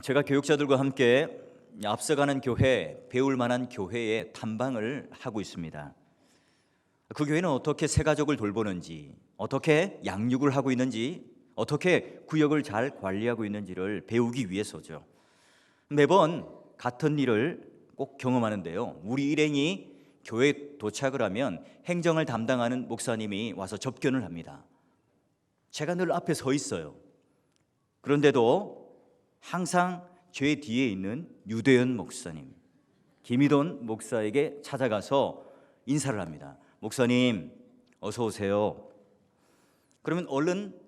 제가 교육자들과 함께 앞서가는 교회, 배울 만한 교회에 탐방을 하고 있습니다. 그 교회는 어떻게 새 가족을 돌보는지, 어떻게 양육을 하고 있는지, 어떻게 구역을 잘 관리하고 있는지를 배우기 위해서죠. 매번 같은 일을 꼭 경험하는데요. 우리 일행이 교회에 도착을 하면 행정을 담당하는 목사님이 와서 접견을 합니다. 제가 늘 앞에 서 있어요. 그런데도 항상 제 뒤에 있는 유대현 목사님, 김희돈 목사에게 찾아가서 인사를 합니다. 목사님, 어서 오세요. 그러면 얼른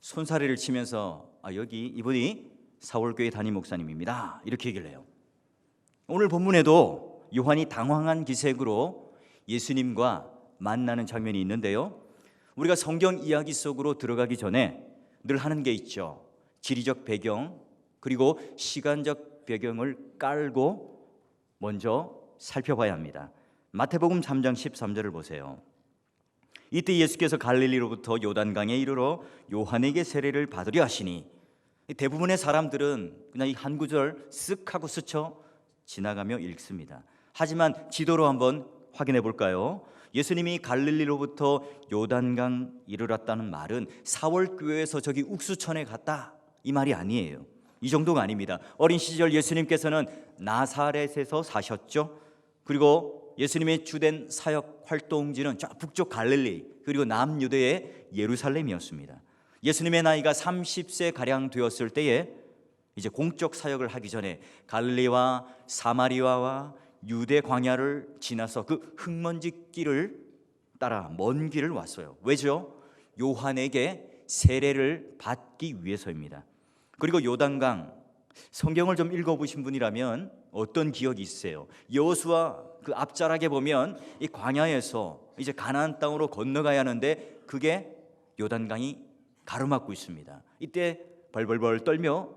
손사래를 치면서 아, 여기 이분이 사월교회 담임 목사님입니다. 이렇게 얘기를 해요. 오늘 본문에도 요한이 당황한 기색으로 예수님과 만나는 장면이 있는데요. 우리가 성경 이야기 속으로 들어가기 전에 늘 하는 게 있죠. 지리적 배경 그리고 시간적 배경을 깔고 먼저 살펴봐야 합니다. 마태복음 3장 13절을 보세요. 이때 예수께서 갈릴리로부터 요단강에 이르러 요한에게 세례를 받으려 하시니 대부분의 사람들은 그냥 이 한 구절 쓱 하고 스쳐 지나가며 읽습니다. 하지만 지도로 한번 확인해 볼까요? 예수님이 갈릴리로부터 요단강 이르렀다는 말은 사월 교회에서 저기 욱수천에 갔다 이 말이 아니에요. 이 정도가 아닙니다. 어린 시절 예수님께서는 나사렛에서 사셨죠. 그리고 예수님의 주된 사역 활동지는 저 북쪽 갈릴리 그리고 남유대의 예루살렘이었습니다. 예수님의 나이가 30세 가량 되었을 때에 이제 공적 사역을 하기 전에 갈릴리와 사마리아와 유대 광야를 지나서 그 흙먼지 길을 따라 먼 길을 왔어요. 왜죠? 요한에게 세례를 받기 위해서입니다. 그리고 요단강 성경을 좀 읽어보신 분이라면 어떤 기억이 있으세요? 여호수아 그 앞자락에 보면 이 광야에서 이제 가나안 땅으로 건너가야 하는데 그게 요단강이 가로막고 있습니다. 이때 벌벌벌 떨며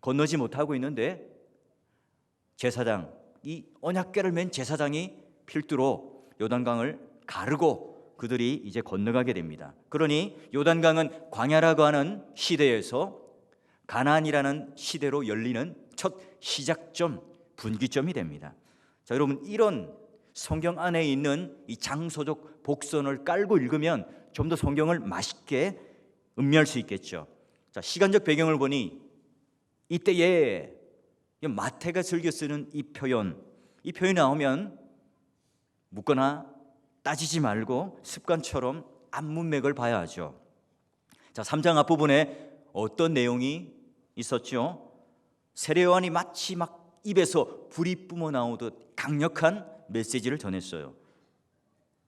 건너지 못하고 있는데 제사장 이 언약궤를 맨 제사장이 필두로 요단강을 가르고 그들이 이제 건너가게 됩니다. 그러니 요단강은 광야라고 하는 시대에서 가나안이라는 시대로 열리는 첫 시작점, 분기점이 됩니다. 자, 여러분 이런 성경 안에 있는 이 장소적 복선을 깔고 읽으면 좀 더 성경을 맛있게 음미할 수 있겠죠. 자, 시간적 배경을 보니 이때에 마태가 즐겨 쓰는 이 표현, 이 표현이 나오면 묻거나 따지지 말고 습관처럼 앞문맥을 봐야 하죠. 자, 3장 앞부분에 어떤 내용이 있었죠? 세례요한이 마치 막 입에서 불이 뿜어 나오듯 강력한 메시지를 전했어요.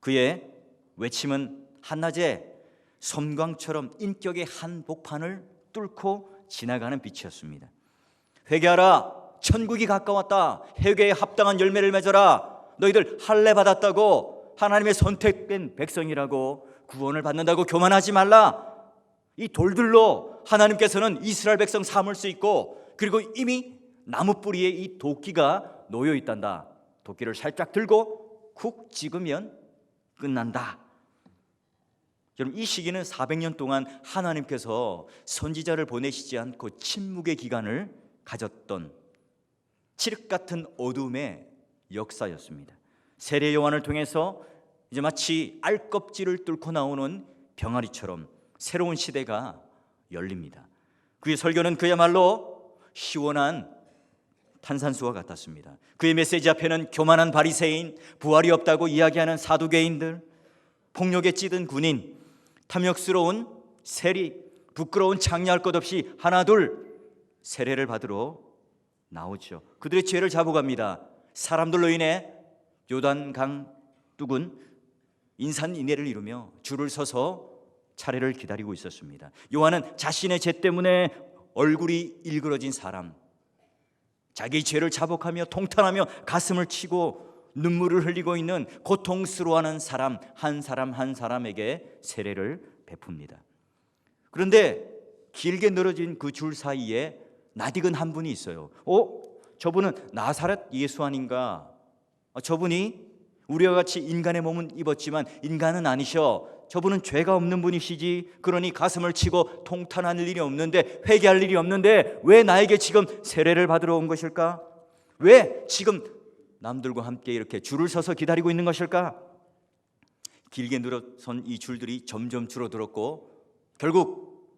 그의 외침은 한낮에 섬광처럼 인격의 한복판을 뚫고 지나가는 빛이었습니다. 회개하라. 천국이 가까웠다. 회개에 합당한 열매를 맺어라. 너희들 할례 받았다고 하나님의 선택된 백성이라고 구원을 받는다고 교만하지 말라. 이 돌들로 하나님께서는 이스라엘 백성 삼을 수 있고 그리고 이미 나무 뿌리에 이 도끼가 놓여 있단다. 도끼를 살짝 들고 쿡 찍으면 끝난다. 여러분 이 시기는 400년 동안 하나님께서 선지자를 보내시지 않고 침묵의 기간을 가졌던 칠흑 같은 어둠의 역사였습니다. 세례 요한을 통해서 이제 마치 알껍질을 뚫고 나오는 병아리처럼 새로운 시대가 열립니다. 그의 설교는 그야말로 시원한 탄산수와 같았습니다. 그의 메시지 앞에는 교만한 바리새인, 부활이 없다고 이야기하는 사두개인들, 폭력에 찌든 군인, 탐욕스러운 세리, 부끄러운 창녀할 것 없이 하나둘 세례를 받으러 나오죠. 그들의 죄를 잡아갑니다. 사람들로 인해 요단강 뚝은 인산인해를 이루며 줄을 서서 차례를 기다리고 있었습니다. 요한은 자신의 죄 때문에 얼굴이 일그러진 사람, 자기 죄를 자복하며 통탄하며 가슴을 치고 눈물을 흘리고 있는 고통스러워하는 사람 한 사람 한 사람에게 세례를 베풉니다. 그런데 길게 늘어진 그 줄 사이에 낯익은 한 분이 있어요. 어? 저분은 나사렛 예수 아닌가? 아, 저분이 우리와 같이 인간의 몸은 입었지만 인간은 아니셔. 저분은 죄가 없는 분이시지. 그러니 가슴을 치고 통탄할 일이 없는데 회개할 일이 없는데 왜 나에게 지금 세례를 받으러 온 것일까? 왜 지금 남들과 함께 이렇게 줄을 서서 기다리고 있는 것일까? 길게 늘어선 이 줄들이 점점 줄어들었고 결국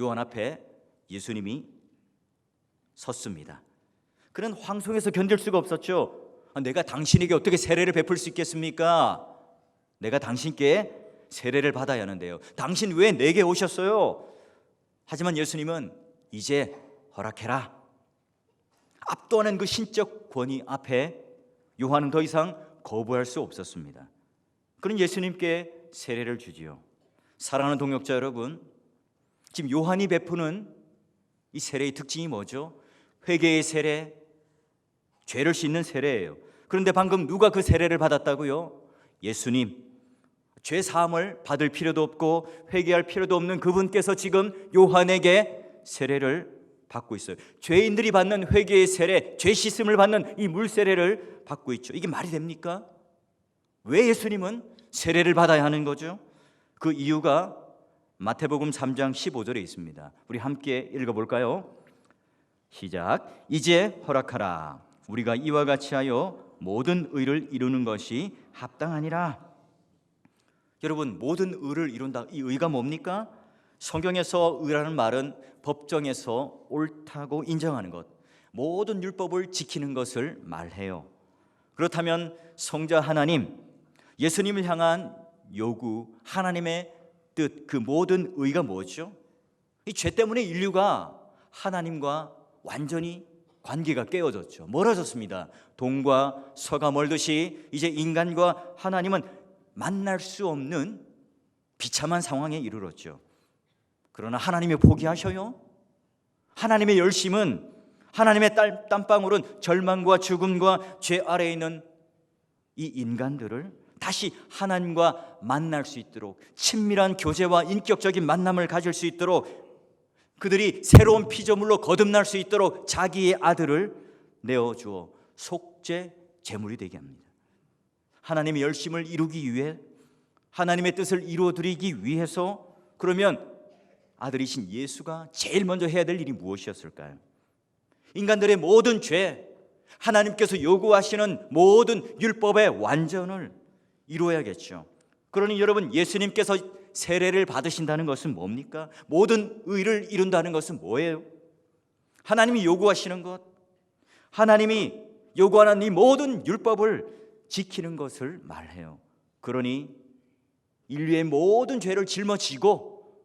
요한 앞에 예수님이 섰습니다. 그는 황송해서 견딜 수가 없었죠. 아, 내가 당신에게 어떻게 세례를 베풀 수 있겠습니까? 내가 당신께 세례를 받아야 하는데요. 당신 왜 내게 오셨어요? 하지만 예수님은 이제 허락해라. 압도하는 그 신적 권위 앞에 요한은 더 이상 거부할 수 없었습니다. 그는 예수님께 세례를 주지요. 사랑하는 동역자 여러분, 지금 요한이 베푸는 이 세례의 특징이 뭐죠? 회개의 세례, 죄를 씻는 세례예요. 그런데 방금 누가 그 세례를 받았다고요? 예수님. 죄 사함을 받을 필요도 없고 회개할 필요도 없는 그분께서 지금 요한에게 세례를 받고 있어요. 죄인들이 받는 회개의 세례, 죄 씻음을 받는 이 물 세례를 받고 있죠. 이게 말이 됩니까? 왜 예수님은 세례를 받아야 하는 거죠? 그 이유가 마태복음 3장 15절에 있습니다. 우리 함께 읽어 볼까요? 시작. 이제 허락하라. 우리가 이와 같이 하여 모든 의를 이루는 것이 합당하니라. 여러분, 모든 의를 이룬다. 이 의가 뭡니까? 성경에서 의라는 말은 법정에서 옳다고 인정하는 것, 모든 율법을 지키는 것을 말해요. 그렇다면 성자 하나님, 예수님을 향한 요구, 하나님의 뜻, 그 모든 의가 뭐죠? 이 죄 때문에 인류가 하나님과 완전히 관계가 깨어졌죠. 멀어졌습니다. 동과 서가 멀듯이 이제 인간과 하나님은 만날 수 없는 비참한 상황에 이르렀죠. 그러나 하나님이 포기하셔요? 하나님의 열심은 하나님의 땀- 땀방울은 절망과 죽음과 죄 아래에 있는 이 인간들을 다시 하나님과 만날 수 있도록 친밀한 교제와 인격적인 만남을 가질 수 있도록 그들이 새로운 피조물로 거듭날 수 있도록 자기의 아들을 내어 주어 속죄 제물이 되게 합니다. 하나님의 열심을 이루기 위해 하나님의 뜻을 이루어 드리기 위해서 그러면 아들이신 예수가 제일 먼저 해야 될 일이 무엇이었을까요? 인간들의 모든 죄, 하나님께서 요구하시는 모든 율법의 완전을 이루어야겠죠. 그러니 여러분 예수님께서 세례를 받으신다는 것은 뭡니까? 모든 의를 이룬다는 것은 뭐예요? 하나님이 요구하시는 것, 하나님이 요구하는 이 모든 율법을 지키는 것을 말해요. 그러니 인류의 모든 죄를 짊어지고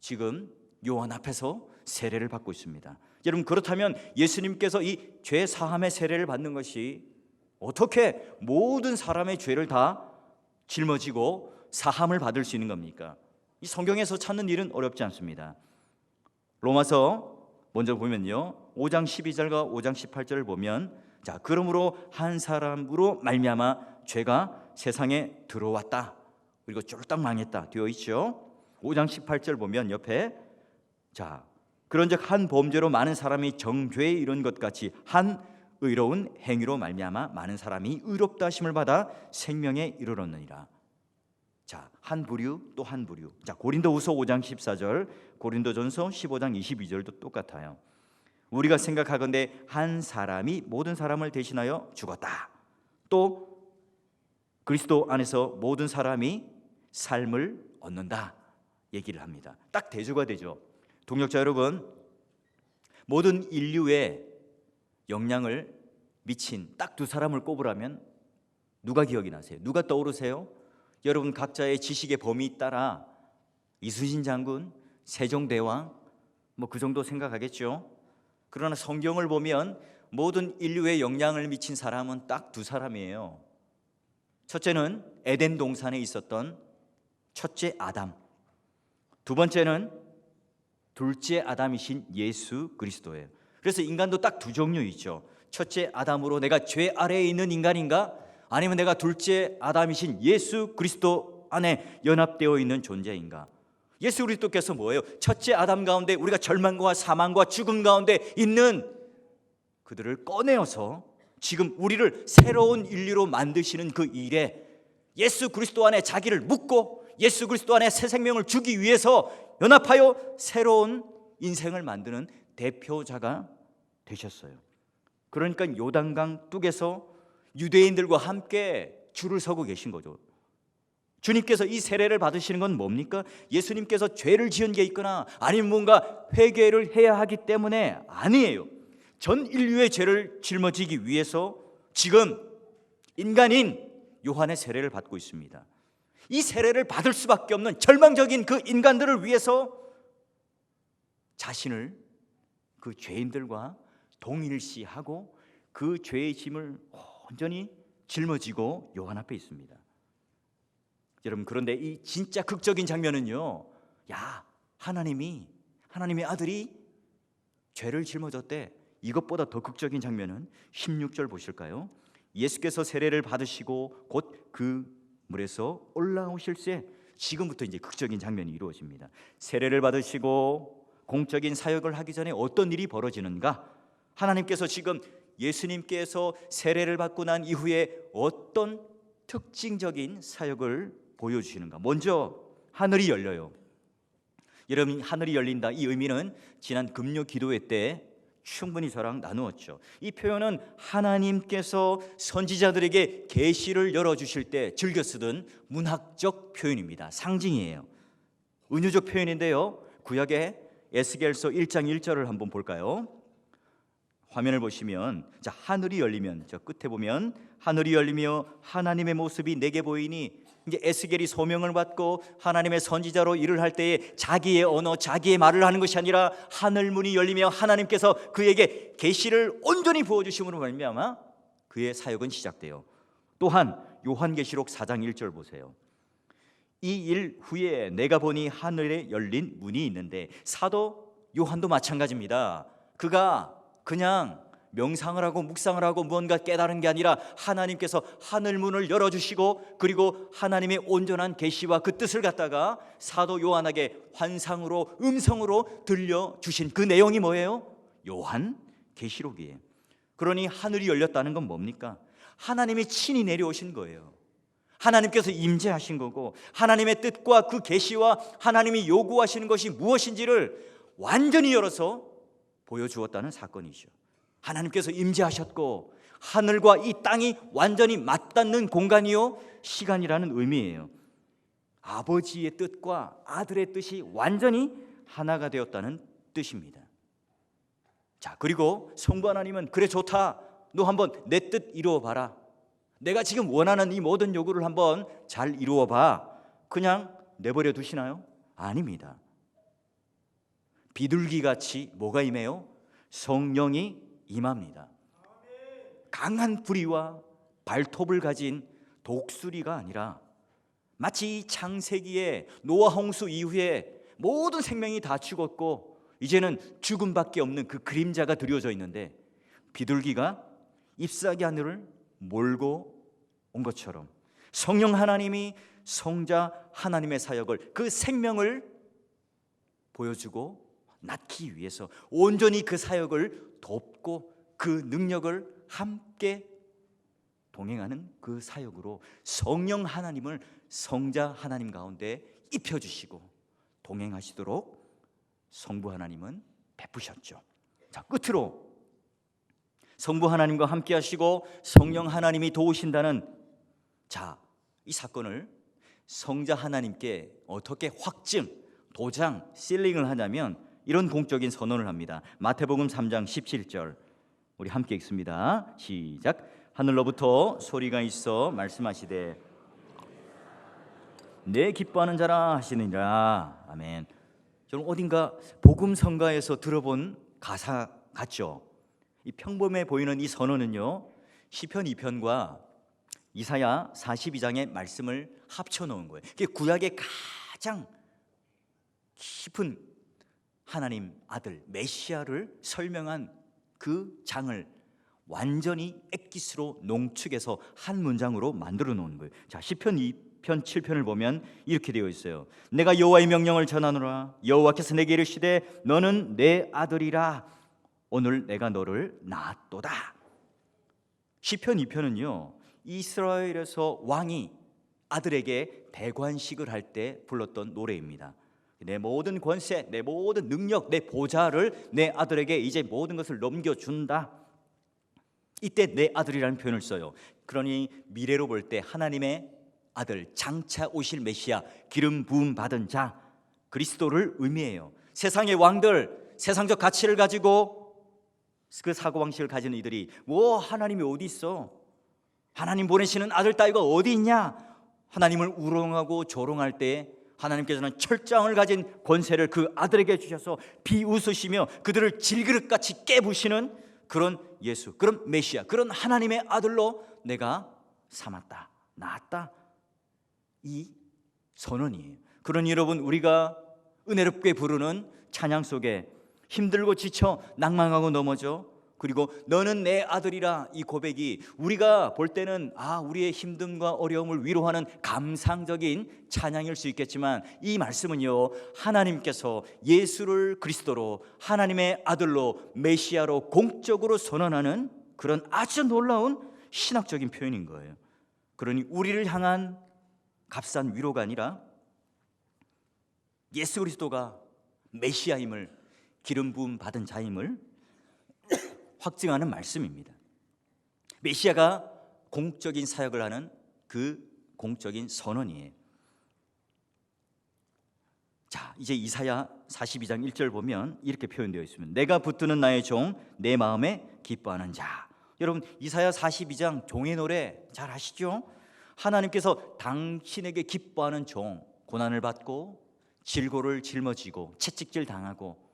지금 요한 앞에서 세례를 받고 있습니다. 여러분 그렇다면 예수님께서 이 죄 사함의 세례를 받는 것이 어떻게 모든 사람의 죄를 다 짊어지고 사함을 받을 수 있는 겁니까? 이 성경에서 찾는 일은 어렵지 않습니다. 로마서 먼저 보면요. 5장 12절과 5장 18절을 보면 자, 그러므로 한 사람으로 말미암아 죄가 세상에 들어왔다. 그리고 쫄딱 망했다. 되어 있죠. 5장 18절 보면 옆에 자, 그런즉 한 범죄로 많은 사람이 정죄에 이른 것 같이 한 의로운 행위로 말미암아 많은 사람이 의롭다 하심을 받아 생명에 이르렀느니라. 자, 한 부류 또 한 부류. 자, 고린도후서 5장 14절, 고린도전서 15장 22절도 똑같아요. 우리가 생각하건대 한 사람이 모든 사람을 대신하여 죽었다. 또 그리스도 안에서 모든 사람이 삶을 얻는다. 얘기를 합니다. 딱 대조가 되죠. 동역자 여러분, 모든 인류에 영향을 미친 딱 두 사람을 꼽으라면 누가 기억이 나세요? 누가 떠오르세요? 여러분 각자의 지식의 범위 따라 이순신 장군, 세종대왕 뭐 그 정도 생각하겠죠. 그러나 성경을 보면 모든 인류에 영향을 미친 사람은 딱 두 사람이에요. 첫째는 에덴 동산에 있었던 첫째 아담. 두 번째는 둘째 아담이신 예수 그리스도예요. 그래서 인간도 딱 두 종류 있죠. 첫째 아담으로 내가 죄 아래에 있는 인간인가? 아니면 내가 둘째 아담이신 예수 그리스도 안에 연합되어 있는 존재인가? 예수 그리스도께서 뭐예요? 첫째 아담 가운데 우리가 절망과 사망과 죽음 가운데 있는 그들을 꺼내어서 지금 우리를 새로운 인류로 만드시는 그 일에 예수 그리스도 안에 자기를 묻고 예수 그리스도 안에 새 생명을 주기 위해서 연합하여 새로운 인생을 만드는 대표자가 되셨어요. 그러니까 요단강 뚝에서 유대인들과 함께 줄을 서고 계신 거죠. 주님께서 이 세례를 받으시는 건 뭡니까? 예수님께서 죄를 지은 게 있거나 아니면 뭔가 회개를 해야 하기 때문에 아니에요. 전 인류의 죄를 짊어지기 위해서 지금 인간인 요한의 세례를 받고 있습니다. 이 세례를 받을 수밖에 없는 절망적인 그 인간들을 위해서 자신을 그 죄인들과 동일시하고 그 죄의 짐을 온전히 짊어지고 요한 앞에 있습니다. 여러분 그런데 이 진짜 극적인 장면은요. 야 하나님이 하나님의 아들이 죄를 짊어졌대. 이것보다 더 극적인 장면은 16절 보실까요? 예수께서 세례를 받으시고 곧 그 물에서 올라오실새 지금부터 이제 극적인 장면이 이루어집니다. 세례를 받으시고 공적인 사역을 하기 전에 어떤 일이 벌어지는가? 하나님께서 지금 예수님께서 세례를 받고 난 이후에 어떤 특징적인 사역을 보여주시는가? 먼저 하늘이 열려요. 여러분 하늘이 열린다 이 의미는 지난 금요 기도회 때 충분히 저랑 나누었죠. 이 표현은 하나님께서 선지자들에게 계시를 열어 주실 때 즐겨 쓰던 문학적 표현입니다. 상징이에요. 은유적 표현인데요. 구약의 에스겔서 1장 1절을 한번 볼까요? 화면을 보시면 자 하늘이 열리면 저 끝에 보면 하늘이 열리며 하나님의 모습이 내게 보이니 이제 에스겔이 소명을 받고 하나님의 선지자로 일을 할 때에 자기의 언어, 자기의 말을 하는 것이 아니라 하늘 문이 열리며 하나님께서 그에게 계시를 온전히 부어 주심으로 말미암아 그의 사역은 시작돼요. 또한 요한계시록 4장 1절 보세요. 이 일 후에 내가 보니 하늘에 열린 문이 있는데 사도 요한도 마찬가지입니다. 그가 그냥 명상을 하고 묵상을 하고 무언가 깨달은 게 아니라 하나님께서 하늘 문을 열어 주시고 그리고 하나님의 온전한 계시와 그 뜻을 갖다가 사도 요한에게 환상으로 음성으로 들려 주신 그 내용이 뭐예요? 요한 계시록이에요. 그러니 하늘이 열렸다는 건 뭡니까? 하나님이 친히 내려오신 거예요. 하나님께서 임재하신 거고 하나님의 뜻과 그 계시와 하나님이 요구하시는 것이 무엇인지를 완전히 열어서 보여주었다는 사건이죠. 하나님께서 임재하셨고 하늘과 이 땅이 완전히 맞닿는 공간이요 시간이라는 의미예요. 아버지의 뜻과 아들의 뜻이 완전히 하나가 되었다는 뜻입니다. 자, 그리고 성부 하나님은 그래 좋다. 너 한번 내 뜻 이루어 봐라. 내가 지금 원하는 이 모든 요구를 한번 잘 이루어 봐. 그냥 내버려 두시나요? 아닙니다. 비둘기 같이 뭐가 임해요? 성령이 임합니다. 강한 부리와 발톱을 가진 독수리가 아니라 마치 창세기에 노아 홍수 이후에 모든 생명이 다 죽었고 이제는 죽음밖에 없는 그 그림자가 드려져 있는데 비둘기가 잎사귀 하늘을 몰고 온 것처럼 성령 하나님이 성자 하나님의 사역을 그 생명을 보여주고 낳기 위해서 온전히 그 사역을 돕고 그 능력을 함께 동행하는 그 사역으로 성령 하나님을 성자 하나님 가운데 입혀 주시고 동행하시도록 성부 하나님은 베푸셨죠. 자, 끝으로 성부 하나님과 함께 하시고 성령 하나님이 도우신다는 자, 이 사건을 성자 하나님께 어떻게 확증, 도장, 실링을 하냐면 이런 공적인 선언을 합니다. 마태복음 3장 17절 우리 함께 읽습니다. 시작. 하늘로부터 소리가 있어 말씀하시되 내 기뻐하는 자라 하시느니라. 아멘. 저는 어딘가 복음 성가에서 들어본 가사 같죠. 이 평범해 보이는 이 선언은요. 시편 2편과 이사야 42장의 말씀을 합쳐 놓은 거예요. 이게 구약의 가장 깊은 하나님 아들 메시아를 설명한 그 장을 완전히 엑기스로 농축해서 한 문장으로 만들어 놓은 거예요. 자, 시편 2편 7편을 보면 이렇게 되어 있어요. 내가 여호와의 명령을 전하노라. 여호와께서 내게 이르시되 너는 내 아들이라. 오늘 내가 너를 낳았도다. 시편 2편은요. 이스라엘에서 왕이 아들에게 대관식을 할 때 불렀던 노래입니다. 내 모든 권세, 내 모든 능력, 내 보좌를 내 아들에게 이제 모든 것을 넘겨준다. 이때 내 아들이라는 표현을 써요. 그러니 미래로 볼 때 하나님의 아들 장차 오실 메시아 기름 부음 받은 자 그리스도를 의미해요. 세상의 왕들 세상적 가치를 가지고 그 사고 방식을 가진 이들이 뭐 하나님이 어디 있어? 하나님 보내시는 아들 따위가 어디 있냐? 하나님을 우롱하고 조롱할 때 하나님께서는 철장을 가진 권세를 그 아들에게 주셔서 비웃으시며 그들을 질그릇같이 깨부시는 그런 예수, 그런 메시아, 그런 하나님의 아들로 내가 삼았다, 낳았다. 이 선언이에요. 그러니 여러분 우리가 은혜롭게 부르는 찬양 속에 힘들고 지쳐 낭망하고 넘어져 그리고 너는 내 아들이라 이 고백이 우리가 볼 때는 아 우리의 힘듦과 어려움을 위로하는 감상적인 찬양일 수 있겠지만 이 말씀은요 하나님께서 예수를 그리스도로 하나님의 아들로 메시아로 공적으로 선언하는 그런 아주 놀라운 신학적인 표현인 거예요. 그러니 우리를 향한 값싼 위로가 아니라 예수 그리스도가 메시아임을 기름 부음 받은 자임을 확증하는 말씀입니다. 메시아가 공적인 사역을 하는 그 공적인 선언이에요. 자, 이제 이사야 42장 1절 보면 이렇게 표현되어 있습니다. 내가 붙드는 나의 종, 내 마음에 기뻐하는 자. 여러분, 이사야 42장 종의 노래 잘 아시죠? 하나님께서 당신에게 기뻐하는 종, 고난을 받고 질고를 짊어지고 채찍질 당하고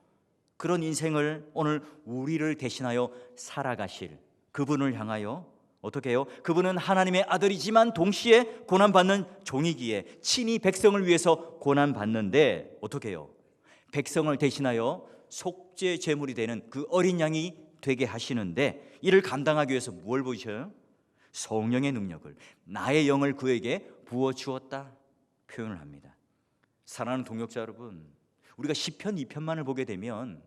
그런 인생을 오늘 우리를 대신하여 살아가실 그분을 향하여 어떻게 해요? 그분은 하나님의 아들이지만 동시에 고난받는 종이기에 친히 백성을 위해서 고난받는데 어떻게 해요? 백성을 대신하여 속죄 제물이 되는 그 어린 양이 되게 하시는데 이를 감당하기 위해서 뭘 보이셔요? 성령의 능력을 나의 영을 그에게 부어 주었다 표현을 합니다. 사랑하는 동역자 여러분, 우리가 시편 2편만을 보게 되면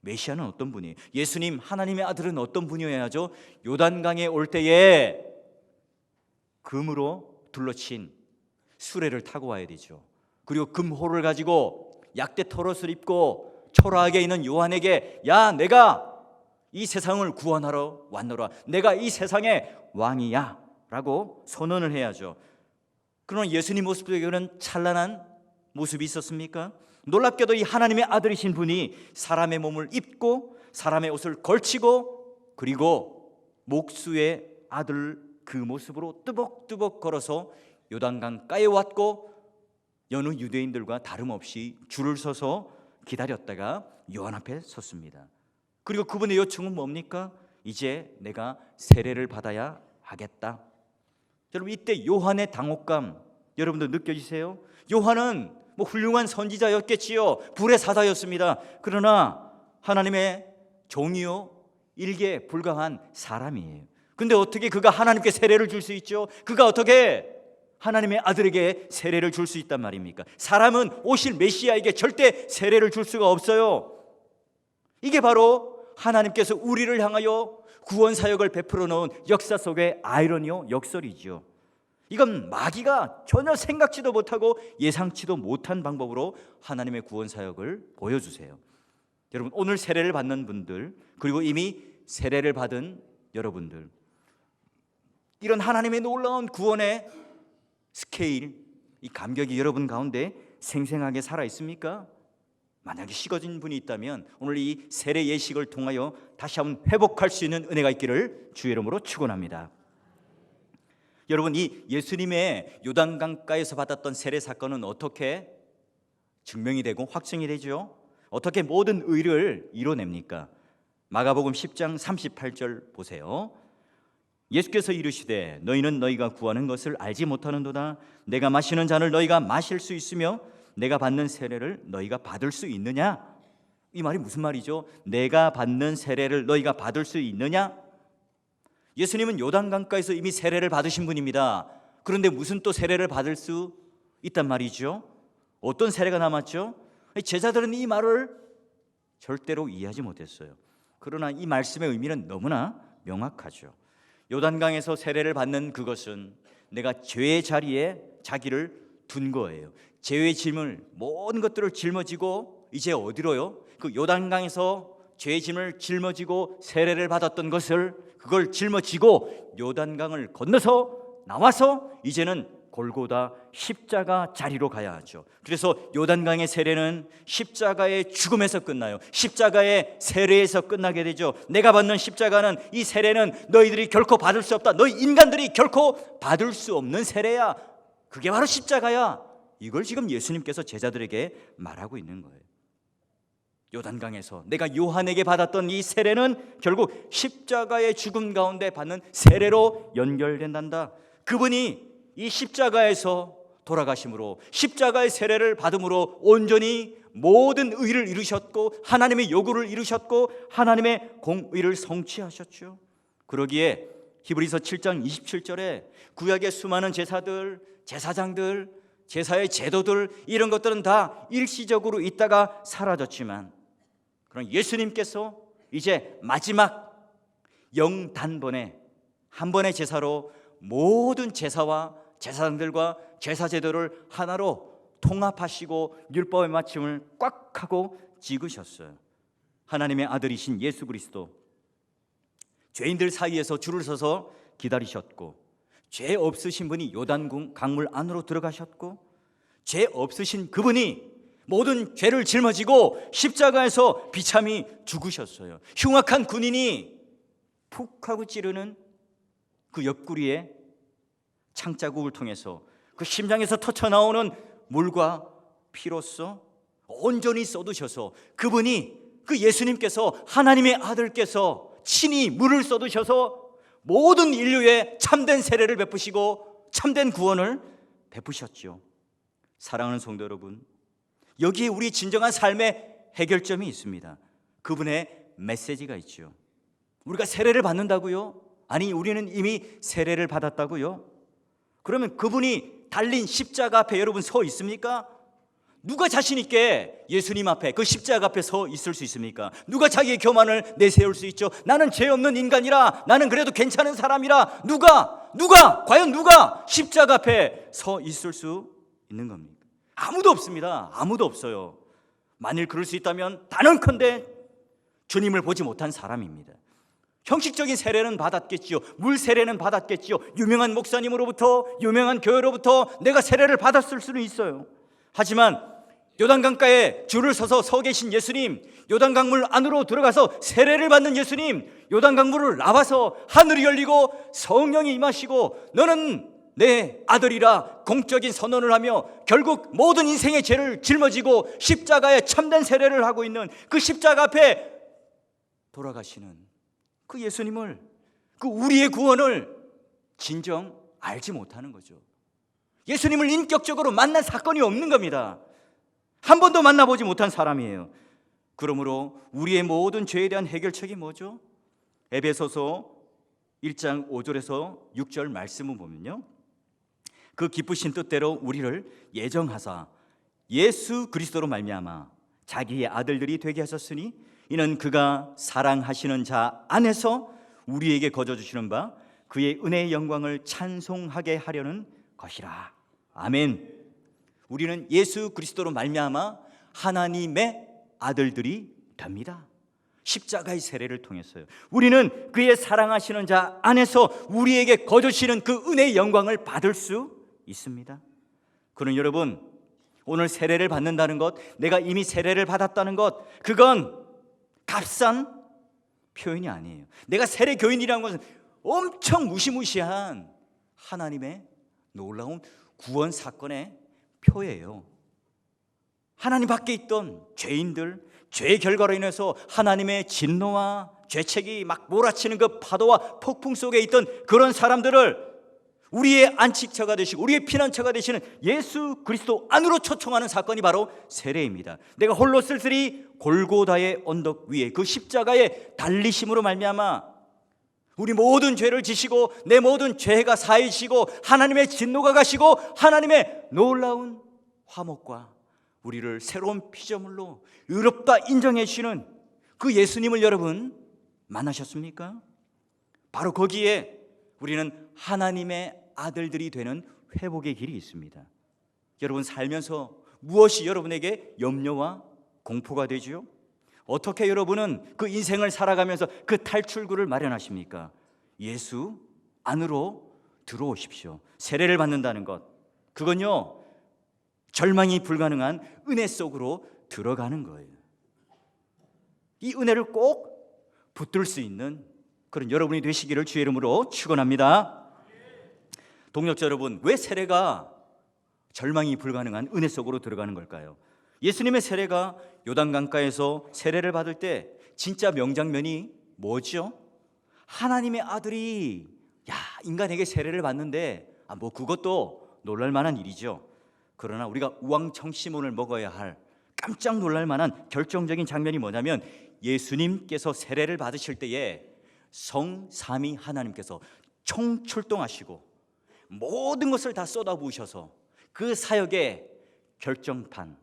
메시아는 어떤 분이? 예수님 하나님의 아들은 어떤 분이어야죠? 요단강에 올 때에 금으로 둘러친 수레를 타고 와야 되죠. 그리고 금호를 가지고 약대 털옷을 입고 초라하게 있는 요한에게 야 내가 이 세상을 구원하러 왔노라. 내가 이 세상의 왕이야 라고 선언을 해야죠. 그러나 예수님 모습 속에는 찬란한 모습이 있었습니까? 놀랍게도 이 하나님의 아들이신 분이 사람의 몸을 입고 사람의 옷을 걸치고 그리고 목수의 아들 그 모습으로 뚜벅뚜벅 걸어서 요단강가에 왔고 여느 유대인들과 다름없이 줄을 서서 기다렸다가 요한 앞에 섰습니다. 그리고 그분의 요청은 뭡니까? 이제 내가 세례를 받아야 하겠다. 여러분 이때 요한의 당혹감 여러분도 느껴지세요? 요한은 뭐 훌륭한 선지자였겠지요. 불의 사자였습니다. 그러나 하나님의 종이요 일개 불가한 사람이에요. 근데 어떻게 그가 하나님께 세례를 줄 수 있죠? 그가 어떻게 하나님의 아들에게 세례를 줄 수 있단 말입니까? 사람은 오실 메시아에게 절대 세례를 줄 수가 없어요. 이게 바로 하나님께서 우리를 향하여 구원 사역을 베풀어 놓은 역사 속의 아이러니요 역설이지요. 이건 마귀가 전혀 생각지도 못하고 예상치도 못한 방법으로 하나님의 구원 사역을 보여주세요. 여러분 오늘 세례를 받는 분들 그리고 이미 세례를 받은 여러분들 이런 하나님의 놀라운 구원의 스케일 이 감격이 여러분 가운데 생생하게 살아 있습니까? 만약에 식어진 분이 있다면 오늘 이 세례 예식을 통하여 다시 한번 회복할 수 있는 은혜가 있기를 주의 이름으로 축원합니다. 여러분 이 예수님의 요단강가에서 받았던 세례 사건은 어떻게 증명이 되고 확증이 되죠? 어떻게 모든 의를 이뤄냅니까? 마가복음 10장 38절 보세요. 예수께서 이르시되 너희는 너희가 구하는 것을 알지 못하는도다 내가 마시는 잔을 너희가 마실 수 있으며 내가 받는 세례를 너희가 받을 수 있느냐? 이 말이 무슨 말이죠? 내가 받는 세례를 너희가 받을 수 있느냐? 예수님은 요단 강가에서 이미 세례를 받으신 분입니다. 그런데 무슨 또 세례를 받을 수 있단 말이죠? 어떤 세례가 남았죠? 제자들은 이 말을 절대로 이해하지 못했어요. 그러나 이 말씀의 의미는 너무나 명확하죠. 요단강에서 세례를 받는 그것은 내가 죄의 자리에 자기를 둔 거예요. 죄의 짐을 모든 것들을 짊어지고 이제 어디로요? 그 요단강에서 죄의 짐을 짊어지고 세례를 받았던 것을 그걸 짊어지고 요단강을 건너서 나와서 이제는 골고다 십자가 자리로 가야 하죠. 그래서 요단강의 세례는 십자가의 죽음에서 끝나요. 십자가의 세례에서 끝나게 되죠. 내가 받는 십자가는 이 세례는 너희들이 결코 받을 수 없다. 너희 인간들이 결코 받을 수 없는 세례야. 그게 바로 십자가야. 이걸 지금 예수님께서 제자들에게 말하고 있는 거예요. 요단강에서 내가 요한에게 받았던 이 세례는 결국 십자가의 죽음 가운데 받는 세례로 연결된단다. 그분이 이 십자가에서 돌아가심으로 십자가의 세례를 받음으로 온전히 모든 의를 이루셨고 하나님의 요구를 이루셨고 하나님의 공의를 성취하셨죠. 그러기에 히브리서 7장 27절에 구약의 수많은 제사들, 제사장들, 제사의 제도들 이런 것들은 다 일시적으로 있다가 사라졌지만 그런 예수님께서 이제 마지막 영단번에 한 번의 제사로 모든 제사와 제사장들과 제사 제도를 하나로 통합하시고 율법의 마침을 꽉 하고 찍으셨어요. 하나님의 아들이신 예수 그리스도 죄인들 사이에서 줄을 서서 기다리셨고 죄 없으신 분이 요단 강물 안으로 들어가셨고 죄 없으신 그분이 모든 죄를 짊어지고 십자가에서 비참히 죽으셨어요. 흉악한 군인이 푹 하고 찌르는 그 옆구리에 창자국을 통해서 그 심장에서 터쳐 나오는 물과 피로써 온전히 쏟으셔서 그분이 그 예수님께서 하나님의 아들께서 친히 물을 쏟으셔서 모든 인류에 참된 세례를 베푸시고 참된 구원을 베푸셨죠. 사랑하는 성도 여러분, 여기에 우리 진정한 삶의 해결점이 있습니다. 그분의 메시지가 있죠. 우리가 세례를 받는다고요? 아니, 우리는 이미 세례를 받았다고요? 그러면 그분이 달린 십자가 앞에 여러분 서 있습니까? 누가 자신 있게 예수님 앞에 그 십자가 앞에 서 있을 수 있습니까? 누가 자기의 교만을 내세울 수 있죠? 나는 죄 없는 인간이라 나는 그래도 괜찮은 사람이라 누가 누가 과연 누가 십자가 앞에 서 있을 수 있는 겁니까? 아무도 없습니다. 아무도 없어요. 만일 그럴 수 있다면 단언컨대 주님을 보지 못한 사람입니다. 형식적인 세례는 받았겠지요. 물 세례는 받았겠지요. 유명한 목사님으로부터 유명한 교회로부터 내가 세례를 받았을 수는 있어요. 하지만 요단강가에 줄을 서서 서 계신 예수님, 요단강물 안으로 들어가서 세례를 받는 예수님, 요단강물을 나와서 하늘이 열리고 성령이 임하시고 너는 내 아들이라 공적인 선언을 하며 결국 모든 인생의 죄를 짊어지고 십자가에 참된 세례를 하고 있는 그 십자가 앞에 돌아가시는 그 예수님을 그 우리의 구원을 진정 알지 못하는 거죠. 예수님을 인격적으로 만난 사건이 없는 겁니다. 한 번도 만나보지 못한 사람이에요. 그러므로 우리의 모든 죄에 대한 해결책이 뭐죠? 에베소서 1장 5절에서 6절 말씀을 보면요. 그 기쁘신 뜻대로 우리를 예정하사 예수 그리스도로 말미암아 자기의 아들들이 되게 하셨으니 이는 그가 사랑하시는 자 안에서 우리에게 거저 주시는 바 그의 은혜의 영광을 찬송하게 하려는 것이라. 아멘. 우리는 예수 그리스도로 말미암아 하나님의 아들들이 됩니다. 십자가의 세례를 통해서요. 우리는 그의 사랑하시는 자 안에서 우리에게 거저시는 그 은혜의 영광을 받을 수 있습니다. 그럼 여러분 오늘 세례를 받는다는 것, 내가 이미 세례를 받았다는 것, 그건 값싼 표현이 아니에요. 내가 세례 교인이라는 것은 엄청 무시무시한 하나님의 놀라운 구원 사건의 표예요. 하나님 밖에 있던 죄인들, 죄의 결과로 인해서 하나님의 진노와 죄책이 막 몰아치는 그 파도와 폭풍 속에 있던 그런 사람들을 우리의 안식처가 되시고 우리의 피난처가 되시는 예수 그리스도 안으로 초청하는 사건이 바로 세례입니다. 내가 홀로 쓸쓸히 골고다의 언덕 위에 그 십자가의 달리심으로 말미암아 우리 모든 죄를 지시고 내 모든 죄가 사이시고 하나님의 진노가 가시고 하나님의 놀라운 화목과 우리를 새로운 피조물로 의롭다 인정해 주시는 그 예수님을 여러분 만나셨습니까? 바로 거기에 우리는 하나님의 아들들이 되는 회복의 길이 있습니다. 여러분 살면서 무엇이 여러분에게 염려와 공포가 되지요? 어떻게 여러분은 그 인생을 살아가면서 그 탈출구를 마련하십니까? 예수 안으로 들어오십시오. 세례를 받는다는 것. 그건요. 절망이 불가능한 은혜 속으로 들어가는 거예요. 이 은혜를 꼭 붙들 수 있는 그런 여러분이 되시기를 주의 이름으로 축원합니다. 동력자 여러분, 왜 세례가 절망이 불가능한 은혜 속으로 들어가는 걸까요? 예수님의 세례가 요단 강가에서 세례를 받을 때 진짜 명장면이 뭐죠? 하나님의 아들이 야 인간에게 세례를 받는데 아, 뭐 그것도 놀랄 만한 일이죠. 그러나 우리가 우왕청심원을 먹어야 할 깜짝 놀랄 만한 결정적인 장면이 뭐냐면 예수님께서 세례를 받으실 때에 성삼위 하나님께서 총출동하시고 모든 것을 다 쏟아부으셔서 그 사역의 결정판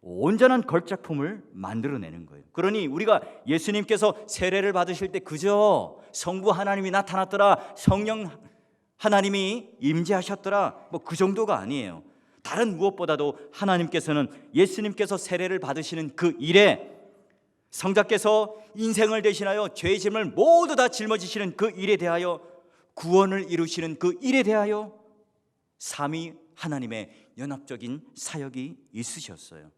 온전한 걸작품을 만들어내는 거예요. 그러니 우리가 예수님께서 세례를 받으실 때 그저 성부 하나님이 나타났더라, 성령 하나님이 임재하셨더라, 뭐 그 정도가 아니에요. 다른 무엇보다도 하나님께서는 예수님께서 세례를 받으시는 그 일에 성자께서 인생을 대신하여 죄의 짐을 모두 다 짊어지시는 그 일에 대하여 구원을 이루시는 그 일에 대하여 삼위 하나님의 연합적인 사역이 있으셨어요.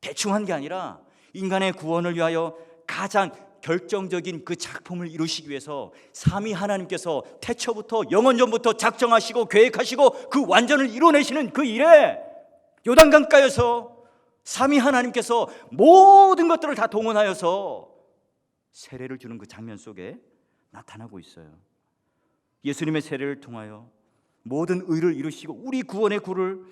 대충 한 게 아니라 인간의 구원을 위하여 가장 결정적인 그 작품을 이루시기 위해서 삼위 하나님께서 태초부터 영원전부터 작정하시고 계획하시고 그 완전을 이뤄내시는 그 일에 요단강가에서 삼위 하나님께서 모든 것들을 다 동원하여서 세례를 주는 그 장면 속에 나타나고 있어요. 예수님의 세례를 통하여 모든 의를 이루시고 우리 구원의 구를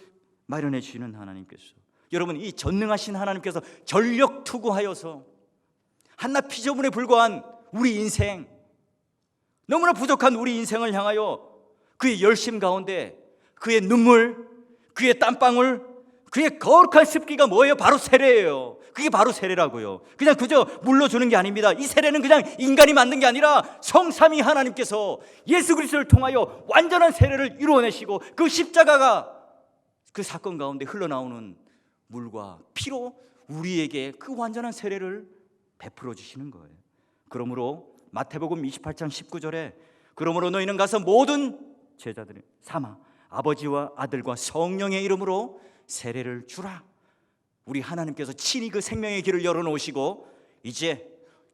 마련해 주시는 하나님께서 여러분 이 전능하신 하나님께서 전력 투구하여서 한낱 피조물에 불과한 우리 인생 너무나 부족한 우리 인생을 향하여 그의 열심 가운데 그의 눈물 그의 땀방울 그의 거룩한 습기가 뭐예요? 바로 세례예요. 그게 바로 세례라고요. 그냥 그저 물러주는 게 아닙니다. 이 세례는 그냥 인간이 만든 게 아니라 성삼위 하나님께서 예수 그리스도를 통하여 완전한 세례를 이루어내시고 그 십자가가 그 사건 가운데 흘러나오는 물과 피로 우리에게 그 완전한 세례를 베풀어 주시는 거예요. 그러므로 마태복음 28장 19절에 그러므로 너희는 가서 모든 제자들을 삼아 아버지와 아들과 성령의 이름으로 세례를 주라. 우리 하나님께서 친히 그 생명의 길을 열어 놓으시고 이제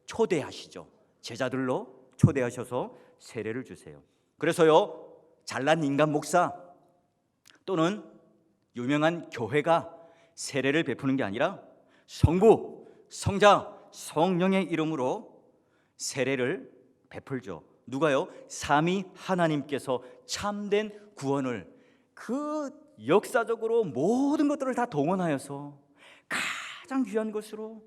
초대하시죠. 제자들로 초대하셔서 세례를 주세요. 그래서요. 잘난 인간 목사 또는 유명한 교회가 세례를 베푸는 게 아니라 성부, 성자, 성령의 이름으로 세례를 베풀죠. 누가요? 삼위 하나님께서 참된 구원을 그 역사적으로 모든 것들을 다 동원하여서 가장 귀한 것으로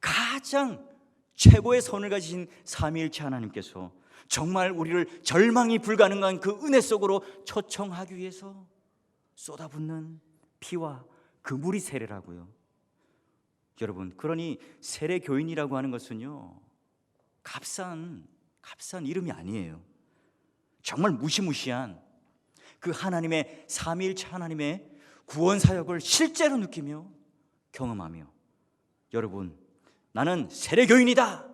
가장 최고의 선을 가지신 삼위일체 하나님께서 정말 우리를 절망이 불가능한 그 은혜 속으로 초청하기 위해서 쏟아붓는 피와 그 물이 세례라고요. 여러분, 그러니 세례 교인이라고 하는 것은요. 값싼 값싼 이름이 아니에요. 정말 무시무시한 그 하나님의 삼위일체 하나님의 구원 사역을 실제로 느끼며 경험하며 여러분 나는 세례 교인이다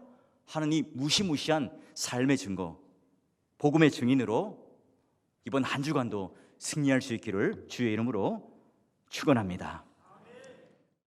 하는 이 무시무시한 삶의 증거 복음의 증인으로 이번 한 주간도 승리할 수 있기를 주의 이름으로 축원합니다.